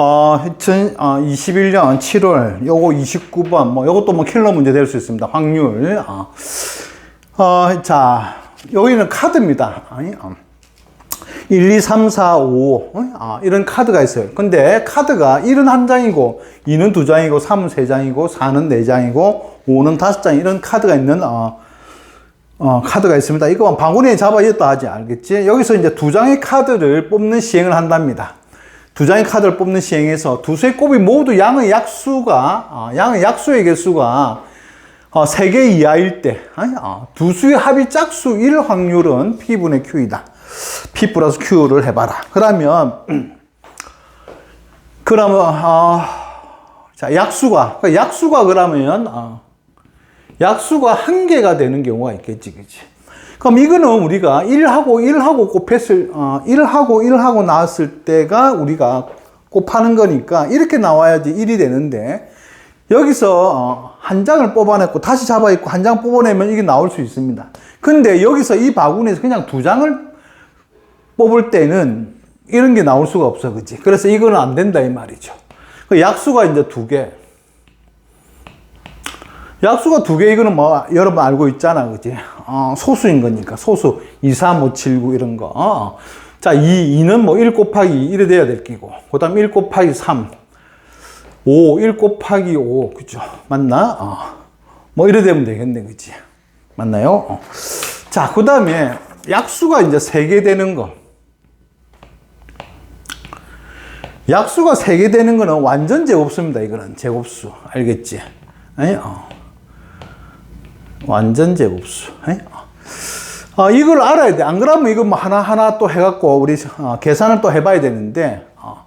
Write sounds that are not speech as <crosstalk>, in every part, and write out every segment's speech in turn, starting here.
어, 2021년 7월, 요거 29번, 뭐, 요것도 뭐 킬러 문제 될 수 있습니다. 확률. 어, 어, 자, 여기는 카드입니다. 아니, 어. 1, 2, 3, 4, 5. 어? 아, 이런 카드가 있어요. 근데 카드가 1은 한 장이고, 2는 두 장이고, 3은 세 장이고, 4는 네 장이고, 5는 다섯 장, 이런 카드가 있는, 어, 어, 카드가 있습니다. 이거 방울이에 잡아였다 하지, 알겠지? 여기서 이제 두 장의 카드를 뽑는 시행을 한답니다. 두 장의 카드를 뽑는 시행에서 두 수의 곱이 모두 양의 약수가, 어, 양의 약수의 개수가 어, 3개 이하일 때, 어, 두 수의 합이 짝수 1 확률은 P분의 Q이다. P 플러스 Q를 해봐라. 그러면, <clears throat> 그러면, 어, 자, 약수가, 그러니까 약수가 그러면, 어, 약수가 한 개가 되는 경우가 있겠지, 그치? 그럼 이거는 우리가 1하고 1하고 곱했을, 어, 1하고 1하고 나왔을 때가 우리가 곱하는 거니까 이렇게 나와야지 1이 되는데, 여기서 어, 한 장을 뽑아냈고 다시 잡아있고 한 장 뽑아내면 이게 나올 수 있습니다. 근데 여기서 이 바구니에서 그냥 두 장을 뽑을 때는 이런 게 나올 수가 없어, 그치? 그래서 이거는 안 된다, 이 말이죠. 그 약수가 이제 두 개. 약수가 두 개, 이거는 뭐, 여러분 알고 있잖아, 그치? 어, 소수인 거니까. 소수. 2, 3, 5, 7, 9 이런 거. 어. 자, 2, 2는 뭐 1 곱하기 2 이래 돼야 될 끼고. 그 다음 1 곱하기 3. 5, 1 곱하기 5. 그죠? 맞나? 어. 뭐 이래 되면 되겠네, 그치? 맞나요? 어. 자, 그 다음에 약수가 이제 3개 되는 거. 약수가 3개 되는 거는 완전 제곱수입니다. 이거는 제곱수. 알겠지? 아니, 어. 완전 제곱수. 어, 이걸 알아야 돼. 안 그러면 이거 뭐 하나하나 또 해갖고 우리 어, 계산을 또 해봐야 되는데, 어.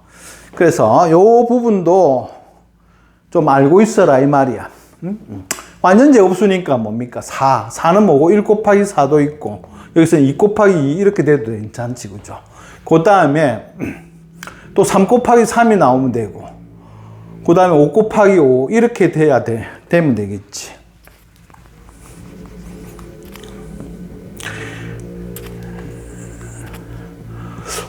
그래서 요 부분도 좀 알고 있어라, 이 말이야. 완전 제곱수니까 뭡니까? 4. 4는 뭐고? 1 곱하기 4도 있고, 여기서는 2 곱하기 2 이렇게 돼도 괜찮지, 그죠? 그 다음에, <clears throat> 또 3 곱하기 3이 나오면 되고, 그 다음에 5 곱하기 5 이렇게 돼야 돼, 되면 되겠지.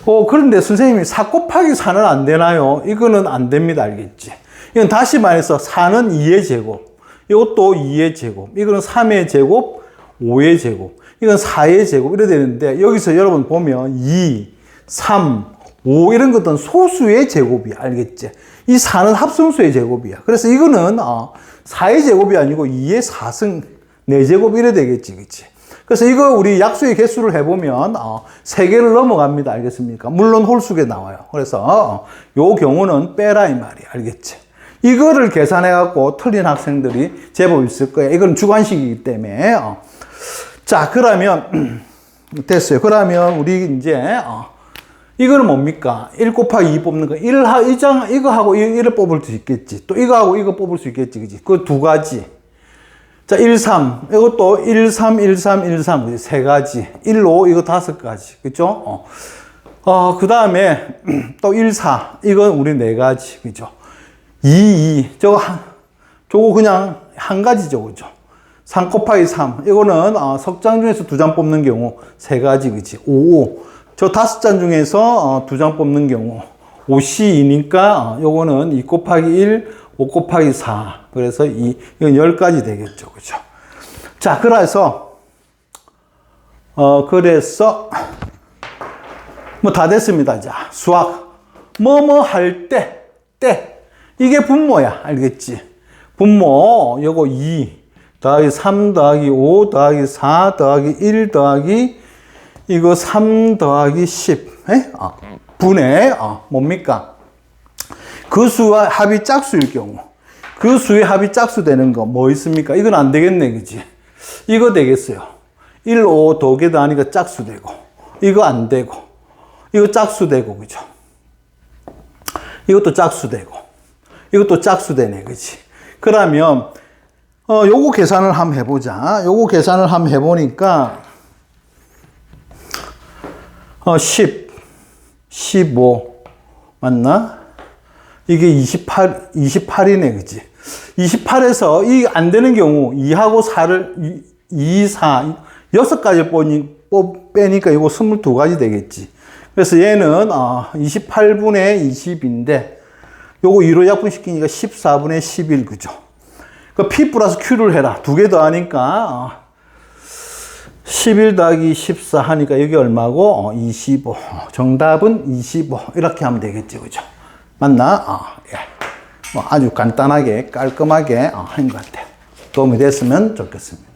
어, 그런데 선생님이 4 곱하기 4는 안 되나요? 이거는 안 됩니다. 알겠지? 이건 다시 말해서 4는 2의 제곱, 이것도 2의 제곱, 이거는 3의 제곱, 5의 제곱, 이건 4의 제곱, 이래 되는데, 여기서 여러분 보면 2, 3, 5 이런 것들은 소수의 제곱이야. 알겠지? 이 4는 합성수의 제곱이야. 그래서 이거는 어, 4의 제곱이 아니고 2의 4승 4제곱 이래 되겠지. 그치? 그래서 이거 우리 약수의 개수를 해보면 어, 3개를 넘어갑니다. 알겠습니까? 물론 홀수게 나와요. 그래서 어, 요 경우는 빼라 이 말이야. 알겠지? 이거를 계산해갖고 틀린 학생들이 제법 있을 거예요. 이건 주관식이기 때문에. 어. 자, 그러면 <clears throat> 됐어요. 그러면 우리 이제 어, 이거는 뭡니까? 1 곱하기 2 뽑는 거. 1, 하, 이 장, 이거 하고 1을 뽑을 수 있겠지. 또 이거 하고 이거 뽑을 수 있겠지. 그지? 그 두 가지. 자, 1, 3. 이것도 1, 3, 1, 3, 1, 3. 그지? 세 가지. 1, 5. 이거 다섯 가지. 그죠? 어. 어, 그 다음에 <clears throat> 또 1, 4. 이건 우리 네 가지. 그죠? 2, 2. 저거 한, 저거 그냥 한 가지죠. 그죠? 3 곱하기 3. 이거는 어, 석장 중에서 두 장 뽑는 경우 세 가지. 그지? 5, 5. 저 다섯 잔 중에서 어, 두장 뽑는 경우 5C이니까 어, 요거는 2 곱하기 1, 5 곱하기 4. 그래서 이, 이건 10가지 되겠죠. 그죠? 자, 그래서, 어, 그래서, 뭐 다 됐습니다. 자, 수학. 뭐 뭐 할 때, 때. 이게 분모야. 알겠지? 분모, 요거 2 더하기 3 더하기 5 더하기 4 더하기 1 더하기 이거 3 더하기 10. 에? 어, 분의, 어, 뭡니까? 그 수와 합이 짝수일 경우. 그 수의 합이 짝수 되는 거 뭐 있습니까? 이건 안 되겠네, 그지? 이거 되겠어요. 1, 5 더하기 하니까 짝수 되고. 이거 안 되고. 이거 짝수 되고, 그죠? 이것도 짝수 되고. 이것도 짝수 되네, 그지? 그러면, 어, 요거 계산을 한번 해보자. 요거 계산을 한번 해보니까, 어, 10, 15, 맞나? 이게 28, 28이네, 그지? 28에서 이 안 되는 경우 2하고 4를 2, 4, 6가지 빼니, 빼니까 이거 22가지 되겠지. 그래서 얘는 어, 28분의 20인데 요거 2로 약분시키니까 14분의 11, 그죠? 그 P 플러스 Q를 해라. 두 개 더 하니까, 어, 11 더하기 14 하니까 여기 얼마고? 어, 25. 어, 정답은 25. 이렇게 하면 되겠죠. 그죠? 맞나? 어, 예. 뭐 아주 간단하게, 깔끔하게 어, 한것 같아요. 도움이 됐으면 좋겠습니다.